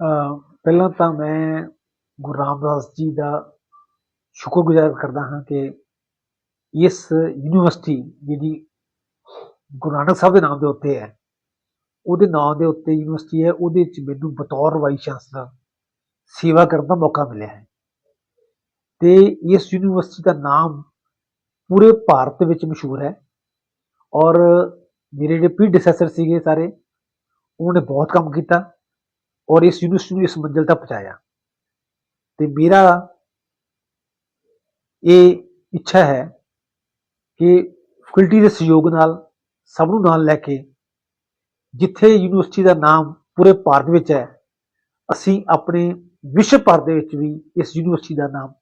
ਪਹਿਲਾਂ ਤਾਂ ਮੈਂ ਗੁਰੂ ਰਾਮਦਾਸ ਜੀ ਦਾ ਸ਼ੁਕਰਗੁਜ਼ਾਰ ਕਰਦਾ ਹਾਂ ਕਿ ਇਸ ਯੂਨੀਵਰਸਿਟੀ ਜਿਹੜੀ ਗੁਰੂ ਨਾਨਕ ਸਾਹਿਬ ਦੇ ਨਾਮ ਦੇ ਉੱਤੇ ਹੈ, ਉਹਦੇ ਨਾਮ ਦੇ ਉੱਤੇ ਯੂਨੀਵਰਸਿਟੀ ਹੈ, ਉਹਦੇ ਵਿੱਚ ਮੈਨੂੰ ਬਤੌਰ ਵਾਈਸ ਚਾਂਸਲਰ ਸੇਵਾ ਕਰਨ ਦਾ ਮੌਕਾ ਮਿਲਿਆ ਹੈ। ਤੇ ਇਸ ਯੂਨੀਵਰਸਿਟੀ ਦਾ ਨਾਮ ਪੂਰੇ ਭਾਰਤ ਵਿੱਚ ਮਸ਼ਹੂਰ ਹੈ ਔਰ ਮੇਰੇ ਜਿਹੜੇ ਪ੍ਰੀਡਿਸੈਸਰ ਸੀਗੇ ਸਾਰੇ, ਉਹਨਾਂ ਨੇ ਬਹੁਤ ਕੰਮ ਕੀਤਾ। ਔਰ ਇਸ ਯੂਨੀਵਰਸਿਟੀ ਨੂੰ ਇਸ ਮੰਜ਼ਿਲ ਤੱਕ ਪਹੁੰਚਾਇਆ। ਤੇ ਮੇਰਾ ਇਹ ਇੱਛਾ ਹੈ ਕਿ ਫੈਕਲਟੀ ਦੇ ਸਹਿਯੋਗ ਨਾਲ, ਸਭ ਨੂੰ ਨਾਲ ਲੈ ਕੇ ਜਿੱਥੇ ਯੂਨੀਵਰਸਿਟੀ ਦਾ ਨਾਮ ਪੂਰੇ ਭਾਰਤ ਵਿੱਚ ਹੈ, ਅਸੀਂ ਆਪਣੇ ਵਿਸ਼ਵ ਭਰ ਦੇ ਵਿੱਚ ਵੀ ਇਸ ਯੂਨੀਵਰਸਿਟੀ ਦਾ ਨਾਮ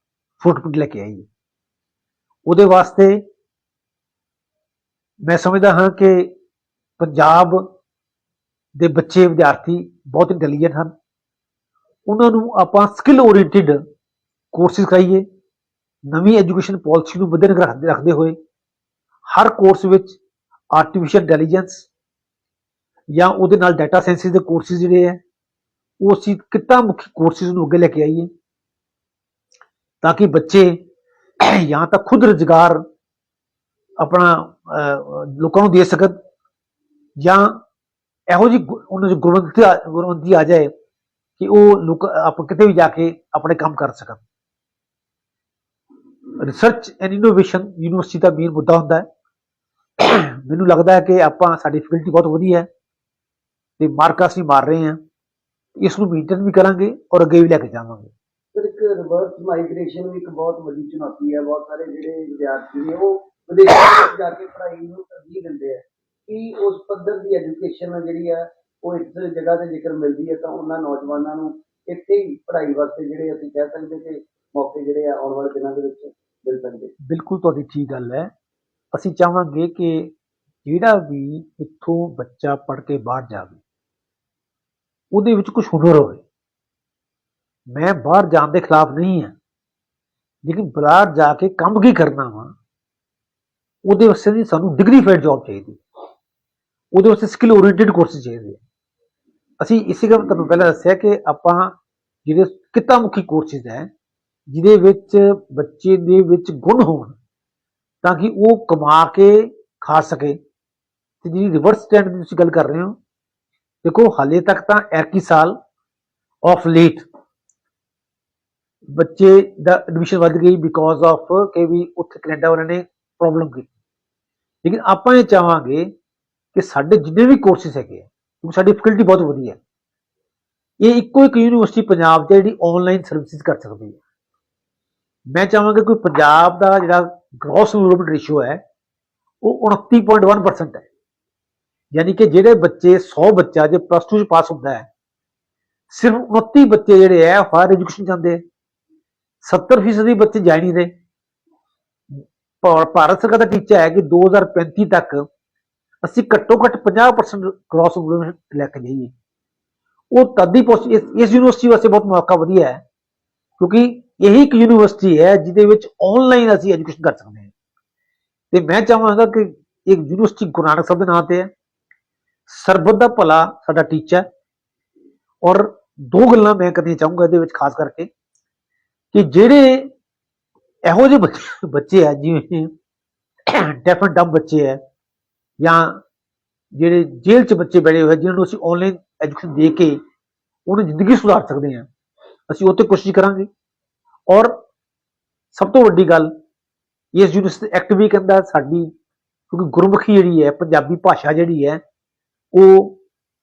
ਫੁੱਟਪ੍ਰਿੰਟ ਲੈ ਕੇ ਆਈਏ। ਉਹਦੇ ਵਾਸਤੇ ਮੈਂ ਸਮਝਦਾ ਹਾਂ ਕਿ ਪੰਜਾਬ ਦੇ ਬੱਚੇ ਵਿਦਿਆਰਥੀ ਬਹੁਤ ਇੰਟੈਲੀਜੈਂਟ ਹਨ। ਉਹਨਾਂ ਨੂੰ ਆਪਾਂ ਸਕਿੱਲ ਓਰੀਐਂਟਡ ਕੋਰਸਿਸ ਕਰਾਈਏ, ਨਵੀਂ ਐਜੂਕੇਸ਼ਨ ਪਾਲਿਸੀ ਨੂੰ ਵਧੇਰੇ ਰੱਖਦੇ ਰੱਖਦੇ ਹੋਏ, ਹਰ ਕੋਰਸ ਵਿੱਚ ਆਰਟੀਫੀਸ਼ੀਅਲ ਇੰਟੈਲੀਜੈਂਸ ਜਾਂ ਉਹਦੇ ਨਾਲ ਡਾਟਾ ਸਾਇੰਸਿਸ ਦੇ ਕੋਰਸਿਸ ਜਿਹੜੇ ਹੈ, ਉਹ ਅਸੀਂ ਕਿੱਤਾ ਮੁਖੀ ਕੋਰਸਿਸ ਨੂੰ ਅੱਗੇ ਲੈ ਕੇ ਆਈਏ, ਤਾਂ ਕਿ ਬੱਚੇ ਜਾਂ ਤਾਂ ਖੁਦ ਰੁਜ਼ਗਾਰ ਆਪਣਾ ਲੋਕਾਂ ਨੂੰ ਦੇ ਸਕਣ ਜਾਂ ਇਹੋ ਜਿਹੀ ਉਹਨਾਂ ਦੀ ਗੁਰਬੰਦੀ ਆ- ਆ ਜਾਏ ਕਿ ਉਹ ਲੋਕ ਆਪ ਕਿਤੇ ਵੀ ਜਾ ਕੇ ਆਪਣੇ ਕੰਮ ਕਰ ਸਕਣ। ਰਿਸਰਚ ਐਂਡ ਇਨੋਵੇਸ਼ਨ ਯੂਨੀਵਰਸਿਟੀ ਦਾ ਮੇਨ ਮੁੱਦਾ ਹੁੰਦਾ ਹੈ। ਮੈਨੂੰ ਲੱਗਦਾ ਹੈ ਕਿ ਆਪਾਂ ਸਾਡੀ ਫੈਕਲਟੀ ਬਹੁਤ ਵਧੀਆ ਹੈ ਤੇ ਮਾਰਕਾ ਅਸੀਂ ਮਾਰ ਰਹੇ ਹਾਂ। ਇਸ ਨੂੰ ਮੇਨਟੇਨ ਵੀ ਕਰਾਂਗੇ ਔਰ ਅੱਗੇ ਵੀ ਲੈ ਕੇ ਜਾਵਾਂਗੇ। ਸਰ, ਇੱਕ ਰਿਵਰਸ ਮਾਈਗ੍ਰੇਸ਼ਨ ਵੀ ਇੱਕ ਬਹੁਤ ਵੱਡੀ ਚੁਣੌਤੀ ਹੈ। ਬਹੁਤ ਸਾਰੇ ਜਿਹੜੇ ਵਿਦਿਆਰਥੀ ਨੇ ਉਹ ਵਿਦੇਸ਼ਾਂ ਵਿੱਚ ਜਾ ਕੇ ਪੜ੍ਹਾਈ ਨੂੰ ਤਰਜੀਹ ਦਿੰਦੇ ਆ। ਕਿ ਉਸ ਪੱਧਰ ਦੀ ਐਜੂਕੇਸ਼ਨ ਜਿਹੜੀ ਆ, ਉਹ ਇਸ ਜਗ੍ਹਾ ਤੇ ਜੇਕਰ ਮਿਲਦੀ ਹੈ ਤਾਂ ਉਹਨਾਂ ਨੌਜਵਾਨਾਂ ਨੂੰ ਇੱਥੇ ਹੀ ਪੜ੍ਹਾਈ ਵਾਸਤੇ ਜਿਹੜੇ ਅਸੀਂ ਕਹਿ ਸਕਦੇ ਕਿ ਮੌਕੇ ਜਿਹੜੇ ਆ ਆਉਣ ਵਾਲੇ ਦਿਨਾਂ ਦੇ ਵਿੱਚ ਮਿਲ ਸਕਦੇ। ਬਿਲਕੁਲ ਤੁਹਾਡੀ ਠੀਕ ਗੱਲ ਹੈ। ਅਸੀਂ ਚਾਹਾਂਗੇ ਕਿ ਜਿਹੜਾ ਵੀ ਇੱਥੋਂ ਬੱਚਾ ਪੜ੍ਹ ਕੇ ਬਾਹਰ ਜਾਵੇ, ਉਹਦੇ ਵਿੱਚ ਕੁਝ ਹੁਨਰ ਹੋਵੇ। ਮੈਂ ਬਾਹਰ ਜਾਣ ਦੇ ਖਿਲਾਫ ਨਹੀਂ ਹਾਂ। ਲੇਕਿਨ ਬਾਹਰ ਜਾ ਕੇ ਕੰਮ ਕੀ ਕਰਨਾ ਵਾ, ਉਹਦੇ ਵਾਸਤੇ ਨਹੀਂ ਸਾਨੂੰ ਡਿਗਰੀਫਾਈਡ ਜੌਬ ਚਾਹੀਦੀ। ਉਹਦੇ ਵਾਸਤੇ ਸਕਿੱਲ ਓਰੀਐਂਟਡ ਕੋਰਸ ਚਾਹੀਦੇ ਆ। ਅਸੀਂ ਇਸੇ ਗੱਲ ਤੁਹਾਨੂੰ ਪਹਿਲਾਂ ਦੱਸਿਆ ਕਿ ਆਪਾਂ ਜਿਹੜੇ ਕਿੱਤਾ ਮੁਖੀ ਕੋਰਸਿਸ ਹੈ, ਜਿਹਦੇ ਵਿੱਚ ਬੱਚੇ ਦੇ ਵਿੱਚ ਗੁਣ ਹੋਣ, ਤਾਂ ਕਿ ਉਹ ਕਮਾ ਕੇ ਖਾ ਸਕੇ। ਤੇ ਜਿਹੜੀ ਰਿਵਰਸ ਟ੍ਰੈਂਡ ਦੀ ਤੁਸੀਂ ਗੱਲ ਕਰ ਰਹੇ ਹੋ, ਦੇਖੋ ਹਾਲੇ ਤੱਕ ਤਾਂ ਐਰਕੀ ਸਾਲ ਆਫ ਲੇਟ ਬੱਚੇ ਦਾ ਐਡਮਿਸ਼ਨ ਵੱਧ ਗਈ ਬਿਕੋਜ਼ ਆਫ ਕਿ ਵੀ ਉੱਥੇ ਕੈਨੇਡਾ ਵਾਲਿਆਂ ਨੇ ਪ੍ਰੋਬਲਮ ਕੀਤੀ। ਲੇਕਿਨ ਆਪਾਂ ਇਹ ਚਾਹਾਂਗੇ ਕਿ ਸਾਡੇ ਜਿੰਨੇ ਵੀ ਕੋਰਸਿਸ ਹੈਗੇ ਆ, ਕਿਉਂਕਿ ਸਾਡੀ ਫੈਕਲਟੀ ਬਹੁਤ ਵਧੀਆ। ਹੈ ਇਹ ਇੱਕੋ ਇੱਕ ਯੂਨੀਵਰਸਿਟੀ ਪੰਜਾਬ 'ਚ ਜਿਹੜੀ ਆਨਲਾਈਨ ਸਰਵਿਸਿਜ਼ ਕਰ ਸਕਦੀ ਹੈ ਮੈਂ ਚਾਹਾਂਗਾ ਕੋਈ ਪੰਜਾਬ ਦਾ ਜਿਹੜਾ ਗ੍ਰੋਸ ਇਨਰੋਲਮੈਂਟ ਰੇਸ਼ੀਓ ਹੈ, ਉਹ 29.1% ਹੈ। ਯਾਨੀ ਕਿ ਜਿਹੜੇ ਬੱਚੇ 100 ਬੱਚਾ ਜੇ ਪਲੱਸ 2 ਚ ਪਾਸ ਹੁੰਦਾ ਹੈ, ਸਿਰਫ 29 ਬੱਚੇ ਜਿਹੜੇ ਹੈ ਹਾਇਰ ਐਜੂਕੇਸ਼ਨ ਜਾਂਦੇ ਹੈ 70% ਦੀ ਬੱਚੇ ਜਾ ਨਹੀਂ ਰਹੇ। ਭਾਰਤ ਸਰਕਾਰ ਦਾ ਟੀਚਾ ਹੈ ਕਿ 2035 ਤੱਕ ਅਸੀਂ ਘੱਟੋ ਘੱਟ 50% ਗ੍ਰੋਸ ਇਨਰੋਲਮੈਂਟ ਲੈ ਕੇ ਜਾਈਏ। ਉਹ ਤਦ ਹੀ ਇਸ ਇਸ ਯੂਨੀਵਰਸਿਟੀ ਵਾਸਤੇ ਬਹੁਤ ਮੌਕਾ ਵਧੀਆ ਹੈ, ਕਿਉਂਕਿ ਇਹੀ ਇੱਕ ਯੂਨੀਵਰਸਿਟੀ ਹੈ ਜਿਹਦੇ ਵਿੱਚ ਆਨਲਾਈਨ ਅਸੀਂ ਐਜੂਕੇਸ਼ਨ ਕਰ ਸਕਦੇ ਹਾਂ। ਤੇ ਮੈਂ ਚਾਹਾਂਗਾ ਕਿ ਇੱਕ ਯੂਨੀਵਰਸਿਟੀ ਗੁਰੂ ਨਾਨਕ ਸਾਹਿਬ ਦੇ ਨਾਂ ਤੇ ਹੈ। ਸਰਬੱਤ ਦਾ ਭਲਾ ਸਾਡਾ ਟੀਚਾ ਔਰ ਦੋ ਗੱਲਾਂ ਮੈਂ ਕਰਨੀਆਂ ਚਾਹੂੰਗਾ ਇਹਦੇ ਵਿੱਚ ਖਾਸ ਕਰਕੇ ਕਿ ਜਿਹੜੇ ਇਹੋ ਜਿਹੇ ਬੱਚੇ ਬੱਚੇ ਆ, ਜਿਵੇਂ ਡੈਫ ਐਂਡ ਡੰਬ ਬੱਚੇ ਹੈ ਜਾਂ ਜਿਹੜੇ ਜੇਲ੍ਹ 'ਚ ਬੱਚੇ ਬੈਠੇ ਹੋਏ ਜਿਹਨਾਂ ਨੂੰ ਅਸੀਂ ਆਨਲਾਈਨ ਐਜੂਕੇਸ਼ਨ ਦੇ ਕੇ ਉਹਨਾਂ ਦੀ ਜ਼ਿੰਦਗੀ ਸੁਧਾਰ ਸਕਦੇ ਹਾਂ, ਅਸੀਂ ਉਹ ਤੇ ਕੋਸ਼ਿਸ਼ ਕਰਾਂਗੇ। ਔਰ ਸਭ ਤੋਂ ਵੱਡੀ ਗੱਲ, ਇਸ ਯੂਨੀਵਰਸਿਟੀ ਐਕਟ ਵੀ ਕਹਿੰਦਾ ਸਾਡੀ, ਕਿਉਂਕਿ ਗੁਰਮੁਖੀ ਜਿਹੜੀ ਹੈ, ਪੰਜਾਬੀ ਭਾਸ਼ਾ ਜਿਹੜੀ ਹੈ, ਉਹ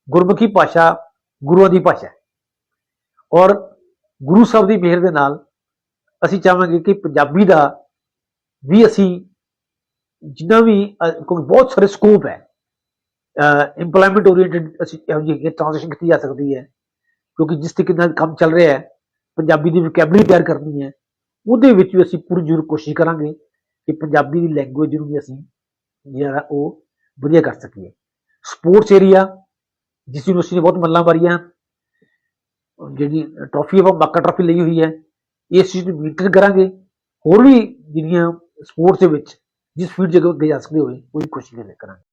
ਗੁਰਮੁਖੀ ਭਾਸ਼ਾ ਗੁਰੂਆਂ ਦੀ ਭਾਸ਼ਾ ਹੈ। ਔਰ ਗੁਰੂ ਸਾਹਿਬ ਦੀ ਮਿਹਰ ਦੇ ਨਾਲ ਅਸੀਂ ਚਾਹਾਂਗੇ ਕਿ ਪੰਜਾਬੀ ਦਾ ਵੀ ਅਸੀਂ ਜਿੰਨਾ ਵੀ ਕਿਉਂਕਿ ਬਹੁਤ ਸਾਰੇ ਸਕੋਪ ਹੈ ਇੰਪਲੋਇਮੈਂਟ ਓਰੀਐਂਟਡ ਅਸੀਂ ਇਹੋ ਜਿਹੀ ਟ੍ਰਾਂਜੈਕਸ਼ਨ ਕੀਤੀ ਜਾ ਸਕਦੀ ਹੈ, ਕਿਉਂਕਿ ਜਿਸ ਤਰੀਕੇ ਨਾਲ ਕੰਮ ਚੱਲ ਰਿਹਾ ਹੈ, ਪੰਜਾਬੀ ਦੀ ਵੋਕੈਬਲਰੀ ਤਿਆਰ ਕਰਨੀ ਹੈ, ਉਹਦੇ ਵਿੱਚ ਵੀ ਅਸੀਂ ਪੂਰੀ ਜ਼ਰੂਰ ਕੋਸ਼ਿਸ਼ ਕਰਾਂਗੇ ਕਿ ਪੰਜਾਬੀ ਦੀ ਲੈਂਗੁਏਜ ਨੂੰ ਵੀ ਅਸੀਂ ਜਿਹੜਾ ਉਹ ਵਧੀਆ ਕਰ ਸਕੀਏ। ਸਪੋਰਟਸ ਏਰੀਆ ਜਿਸ ਯੂਨੀਵਰਸਿਟੀ ਨੇ ਬਹੁਤ ਮੱਲਾਂ ਮਾਰੀਆਂ, ਜਿਹੜੀ ਟਰੋਫੀ ਆਪਾਂ ਬਾਕਾ ਟਰੋਫੀ ਲਈ ਹੋਈ ਹੈ, ਇਸ ਚੀਜ਼ ਨੂੰ ਮੀਟਰ ਕਰਾਂਗੇ, ਹੋਰ ਵੀ ਜਿਹੜੀਆਂ ਸਪੋਰਟਸ ਦੇ ਵਿੱਚ ਜਿਸ ਫੀਲਡ 'ਚ ਅੱਗੇ ਜਾ ਸਕਦੇ ਹੋਏ ਉਹਦੀ ਕੋਸ਼ਿਸ਼ ਕਰਾਂਗੇ।